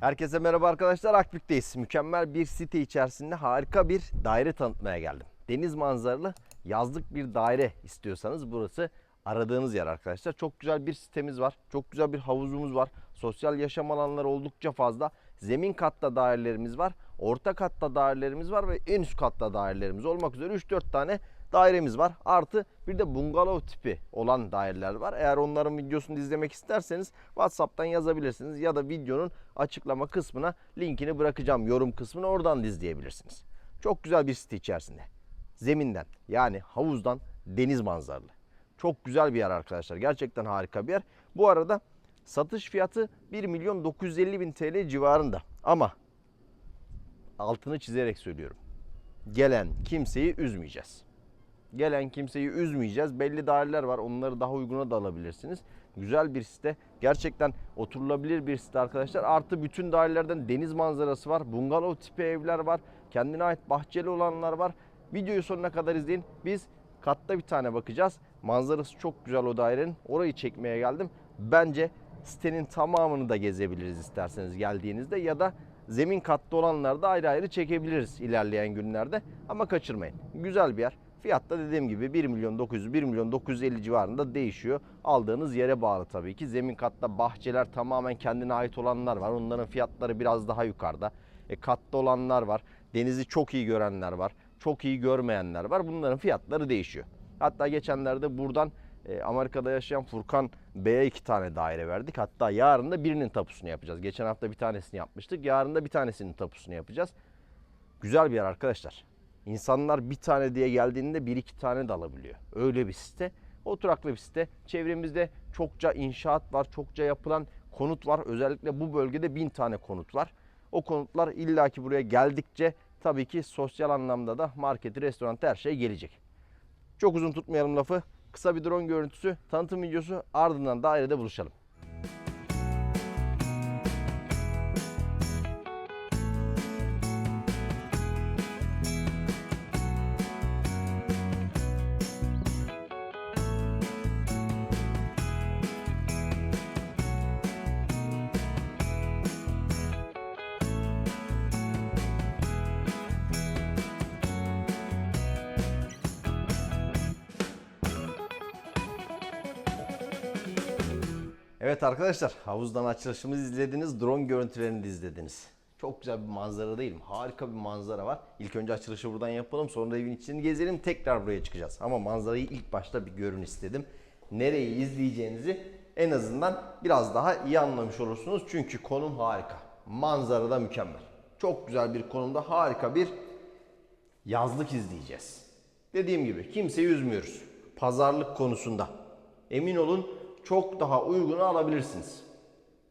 Herkese merhaba arkadaşlar. Akbük'teyiz. Mükemmel bir site içerisinde harika bir daire tanıtmaya geldim. Deniz manzaralı yazlık bir daire istiyorsanız burası aradığınız yer arkadaşlar. Çok güzel bir sitemiz var. Çok güzel bir havuzumuz var. Sosyal yaşam alanları oldukça fazla. Zemin katta dairelerimiz var. Orta katta dairelerimiz var ve en üst katta dairelerimiz olmak üzere 3-4 tane dairemiz var. Artı bir de bungalov tipi olan daireler var. Eğer onların videosunu izlemek isterseniz WhatsApp'tan yazabilirsiniz ya da videonun açıklama kısmına linkini bırakacağım yorum kısmına oradan da izleyebilirsiniz. Çok güzel bir site içerisinde. Zeminden yani havuzdan deniz manzaralı. Çok güzel bir yer arkadaşlar. Gerçekten harika bir yer. Bu arada satış fiyatı 1 milyon 950 bin TL civarında. Ama altını çizerek söylüyorum. Gelen kimseyi üzmeyeceğiz. Gelen kimseyi üzmeyeceğiz. Belli daireler var. Onları daha uyguna da alabilirsiniz. Güzel bir site. Gerçekten oturulabilir bir site arkadaşlar. Artı bütün dairelerden deniz manzarası var. Bungalov tipi evler var. Kendine ait bahçeli olanlar var. Videoyu sonuna kadar izleyin. Biz katta bir tane bakacağız. Manzarası çok güzel o dairenin. Orayı çekmeye geldim. Bence sitenin tamamını da gezebiliriz isterseniz geldiğinizde ya da zemin katta olanları da ayrı ayrı çekebiliriz ilerleyen günlerde. Ama kaçırmayın. Güzel bir yer. Fiyat da dediğim gibi 1 milyon 900 1 milyon 950 civarında değişiyor. Aldığınız yere bağlı tabii ki. Zemin katta bahçeler tamamen kendine ait olanlar var. Onların fiyatları biraz daha yukarıda. E, katta olanlar var. Denizi çok iyi görenler var. Çok iyi görmeyenler var. Bunların fiyatları değişiyor. Hatta geçenlerde buradan e, Amerika'da yaşayan Furkan Bey'e iki tane daire verdik. Hatta yarın da birinin tapusunu yapacağız. Geçen hafta bir tanesini yapmıştık. Yarın da bir tanesinin tapusunu yapacağız. Güzel bir yer arkadaşlar. İnsanlar bir tane diye geldiğinde bir iki tane de alabiliyor. Öyle bir site. Oturaklı bir site. Çevremizde çokça inşaat var, çokça yapılan konut var. Özellikle bu bölgede bin tane konut var. O konutlar illaki buraya geldikçe tabii ki sosyal anlamda da marketi, restoran her şey gelecek. Çok uzun tutmayalım lafı. Kısa bir drone görüntüsü, tanıtım videosu ardından dairede buluşalım. Evet arkadaşlar havuzdan açılışımızı izlediniz. Drone görüntülerini de izlediniz. Çok güzel bir manzara değil mi? Harika bir manzara var. İlk önce açılışı buradan yapalım. Sonra evin içini gezelim. Tekrar buraya çıkacağız. Ama manzarayı ilk başta bir görün istedim. Nereyi izleyeceğinizi en azından biraz daha iyi anlamış olursunuz. Çünkü konum harika. Manzara da mükemmel. Çok güzel bir konumda harika bir yazlık izleyeceğiz. Dediğim gibi kimseyi üzmüyoruz. Pazarlık konusunda. Emin olun çok daha uygunu alabilirsiniz.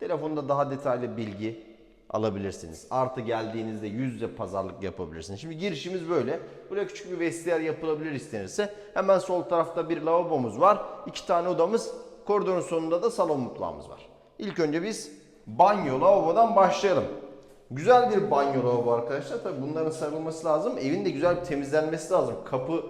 Telefonda daha detaylı bilgi alabilirsiniz. Artı geldiğinizde yüz yüze pazarlık yapabilirsiniz. Şimdi girişimiz böyle. Buraya küçük bir vestiyer yapılabilir istenirse. Hemen sol tarafta bir lavabomuz var. İki tane odamız. Koridorun sonunda da salon mutfağımız var. İlk önce biz banyo lavabodan başlayalım. Güzel bir banyo lavabo arkadaşlar. Tabii bunların sarılması lazım. Evin de güzel bir temizlenmesi lazım. Kapı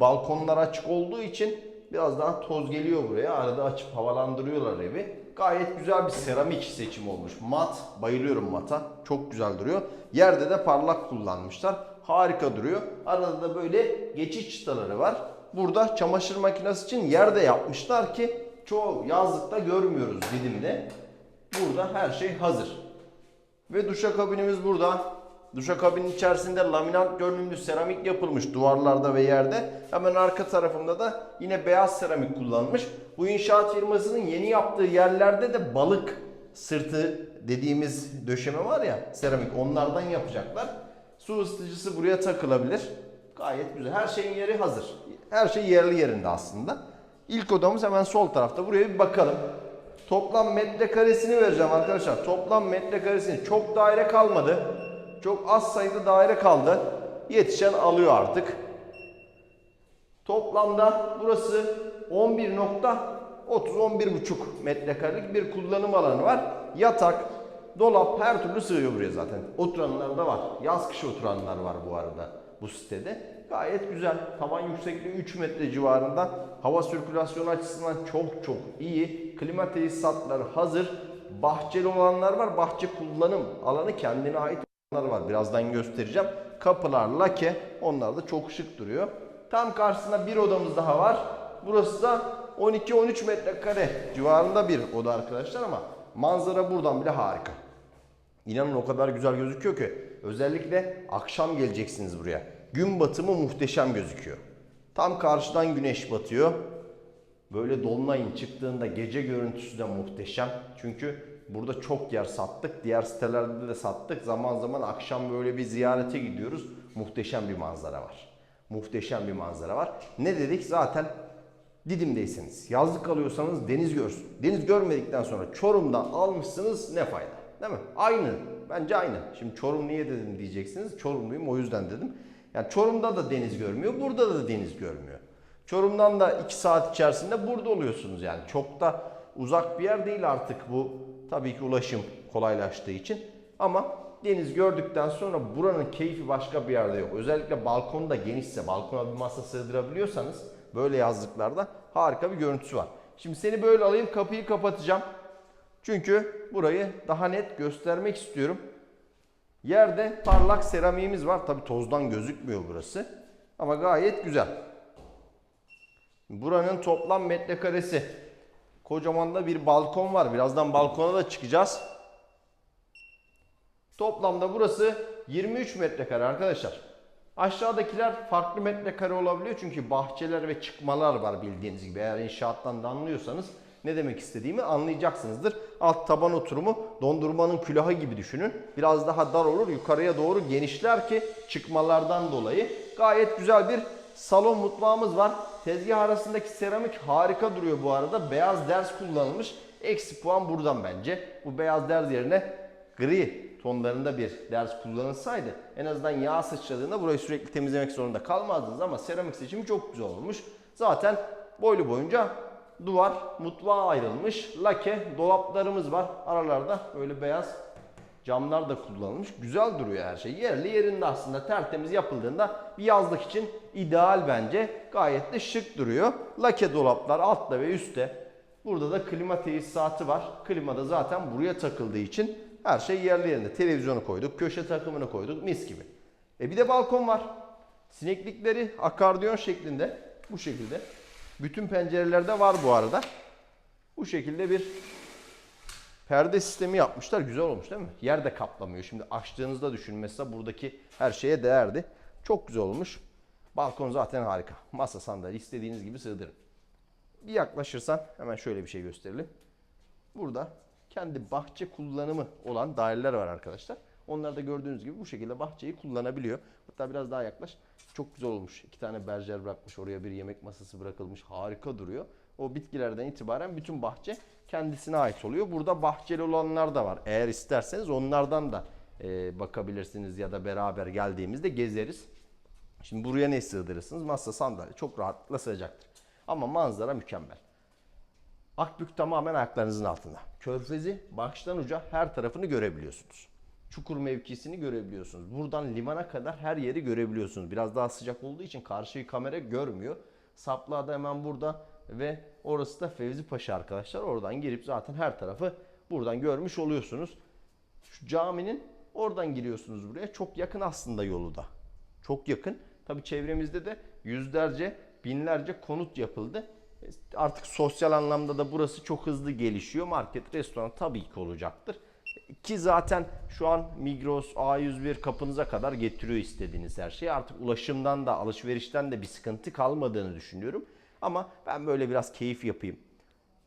balkonlar açık olduğu için biraz daha toz geliyor buraya. Arada açıp havalandırıyorlar evi. Gayet güzel bir seramik seçimi olmuş. Mat, bayılıyorum mata. Çok güzel duruyor. Yerde de parlak kullanmışlar. Harika duruyor. Arada da böyle geçiş çıtaları var. Burada çamaşır makinesi için yerde yapmışlar ki çoğu yazlıkta görmüyoruz Didim'de. Burada her şey hazır. Ve duşakabinimiz burada. Duşakabinin içerisinde laminat görünümlü seramik yapılmış duvarlarda ve yerde. Hemen arka tarafında da yine beyaz seramik kullanmış. Bu inşaat firmasının yeni yaptığı yerlerde de balık sırtı dediğimiz döşeme var ya seramik onlardan yapacaklar. Su ısıtıcısı buraya takılabilir. Gayet güzel. Her şeyin yeri hazır. Her şey yerli yerinde aslında. İlk odamız hemen sol tarafta. Buraya bir bakalım. Toplam metrekaresini vereceğim arkadaşlar. Toplam metrekaresini çok daire kalmadı. Çok az sayıda daire kaldı. Yetişen alıyor artık. Toplamda burası 11.30-11.5 metrekarelik bir kullanım alanı var. Yatak, dolap her türlü sığıyor buraya zaten. Oturanlar da var. Yaz kış oturanlar var bu arada bu sitede. Gayet güzel. Tavan yüksekliği 3 metre civarında. Hava sirkülasyonu açısından çok çok iyi. Klima tesisatları hazır. Bahçeli olanlar var. Bahçe kullanım alanı kendine ait var. Birazdan göstereceğim. Kapılar lake. Onlar da çok şık duruyor. Tam karşısında bir odamız daha var. Burası da 12-13 metrekare civarında bir oda arkadaşlar ama manzara buradan bile harika. İnanın o kadar güzel gözüküyor ki özellikle akşam geleceksiniz buraya. Gün batımı muhteşem gözüküyor. Tam karşıdan güneş batıyor. Böyle dolunayın çıktığında gece görüntüsü de muhteşem. Çünkü burada çok yer sattık. Diğer sitelerde de sattık. Zaman zaman akşam böyle bir ziyarete gidiyoruz. Muhteşem bir manzara var. Muhteşem bir manzara var. Ne dedik? Zaten Didim'deyseniz, yazlık alıyorsanız deniz görsün. Deniz görmedikten sonra Çorum'dan almışsınız ne fayda? Değil mi? Aynı. Bence aynı. Şimdi Çorum niye dedim diyeceksiniz. Çorumluyum o yüzden dedim. Yani Çorum'da da deniz görmüyor, burada da deniz görmüyor. Çorum'dan da 2 saat içerisinde burada oluyorsunuz yani. Çok da uzak bir yer değil artık bu. Tabii ki ulaşım kolaylaştığı için. Ama deniz gördükten sonra buranın keyfi başka bir yerde yok. Özellikle balkonda genişse, balkona bir masa sığdırabiliyorsanız böyle yazlıklarda harika bir görüntüsü var. Şimdi seni böyle alayım kapıyı kapatacağım. Çünkü burayı daha net göstermek istiyorum. Yerde parlak seramiğimiz var. Tabi tozdan gözükmüyor burası. Ama gayet güzel. Buranın toplam metrekaresi. Kocaman da bir balkon var. Birazdan balkona da çıkacağız. Toplamda burası 23 metrekare arkadaşlar. Aşağıdakiler farklı metrekare olabiliyor çünkü bahçeler ve çıkmalar var bildiğiniz gibi. Eğer inşaattan da anlıyorsanız ne demek istediğimi anlayacaksınızdır. Alt taban oturumu dondurmanın külahı gibi düşünün. Biraz daha dar olur yukarıya doğru genişler ki çıkmalardan dolayı. Gayet güzel bir salon mutfağımız var. Tezgah arasındaki seramik harika duruyor bu arada. Beyaz ders kullanılmış. Eksi puan buradan bence. Bu beyaz ders yerine gri tonlarında bir ders kullanılsaydı en azından yağ sıçradığında burayı sürekli temizlemek zorunda kalmazdınız ama seramik seçimi çok güzel olmuş. Zaten boylu boyunca duvar mutfağa ayrılmış. Lake dolaplarımız var. Aralarda böyle beyaz camlar da kullanılmış. Güzel duruyor her şey. Yerli yerinde aslında tertemiz yapıldığında bir yazlık için ideal bence. Gayet de şık duruyor. Lake dolaplar altta ve üstte. Burada da klima tesisatı var. Klima da zaten buraya takıldığı için her şey yerli yerinde. Televizyonu koyduk, köşe takımını koyduk mis gibi. E bir de balkon var. Sineklikleri akardiyon şeklinde bu şekilde. Bütün pencerelerde var bu arada. Bu şekilde bir perde sistemi yapmışlar. Güzel olmuş değil mi? Yer de kaplamıyor. Şimdi açtığınızda düşün mesela buradaki her şeye değerdi. Çok güzel olmuş. Balkon zaten harika. Masa sandalye istediğiniz gibi sığdırın. Bir yaklaşırsan hemen şöyle bir şey gösterelim. Burada kendi bahçe kullanımı olan daireler var arkadaşlar. Onlar da gördüğünüz gibi bu şekilde bahçeyi kullanabiliyor. Hatta biraz daha yaklaş. Çok güzel olmuş. İki tane berjer bırakmış. Oraya bir yemek masası bırakılmış. Harika duruyor. O bitkilerden itibaren bütün bahçe kendisine ait oluyor. Burada bahçeli olanlar da var. Eğer isterseniz onlardan da e, bakabilirsiniz ya da beraber geldiğimizde gezeriz. Şimdi buraya ne sığdırırsınız? Masa, sandalye çok rahatlıkla sığacaktır. Ama manzara mükemmel. Akbük tamamen ayaklarınızın altında. Körfezi baştan uca her tarafını görebiliyorsunuz. Çukur mevkisini görebiliyorsunuz. Buradan limana kadar her yeri görebiliyorsunuz. Biraz daha sıcak olduğu için karşıyı kamera görmüyor. Saplığa da hemen burada ve orası da Fevzi Paşa arkadaşlar. Oradan girip zaten her tarafı buradan görmüş oluyorsunuz. Şu caminin oradan giriyorsunuz buraya. Çok yakın aslında yolu da. Çok yakın. Tabi çevremizde de yüzlerce, binlerce konut yapıldı. Artık sosyal anlamda da burası çok hızlı gelişiyor. Market, restoran tabii ki olacaktır. Ki zaten şu an Migros, A101 kapınıza kadar getiriyor istediğiniz her şeyi. Artık ulaşımdan da alışverişten de bir sıkıntı kalmadığını düşünüyorum. Ama ben böyle biraz keyif yapayım.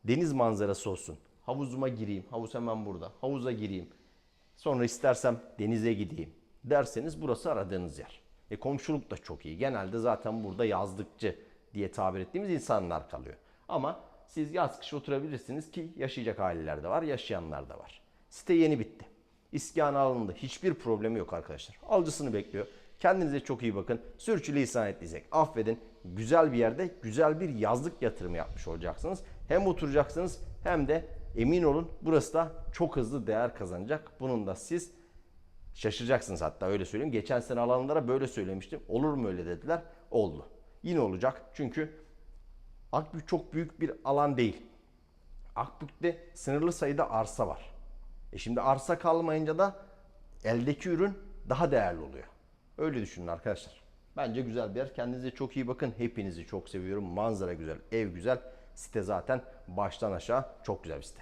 Deniz manzarası olsun. Havuzuma gireyim. Havuz hemen burada. Havuza gireyim. Sonra istersem denize gideyim derseniz burası aradığınız yer. E komşuluk da çok iyi. Genelde zaten burada yazlıkçı diye tabir ettiğimiz insanlar kalıyor. Ama siz yaz kış oturabilirsiniz ki yaşayacak aileler de var, yaşayanlar da var. Site yeni bitti. İskan alındı. Hiçbir problemi yok arkadaşlar. Alıcısını bekliyor. Kendinize çok iyi bakın. Sürçülisan ettiysek affedin. Güzel bir yerde güzel bir yazlık yatırımı yapmış olacaksınız. Hem oturacaksınız hem de emin olun burası da çok hızlı değer kazanacak. Bunun da siz şaşıracaksınız hatta öyle söyleyeyim. Geçen sene alanlara böyle söylemiştim. Olur mu öyle dediler. Oldu. Yine olacak. Çünkü Akbük çok büyük bir alan değil. Akbük'te sınırlı sayıda arsa var. E şimdi arsa kalmayınca da eldeki ürün daha değerli oluyor. Öyle düşünün arkadaşlar. Bence güzel bir yer. Kendinize çok iyi bakın. Hepinizi çok seviyorum. Manzara güzel, ev güzel. Site zaten baştan aşağı çok güzel bir site.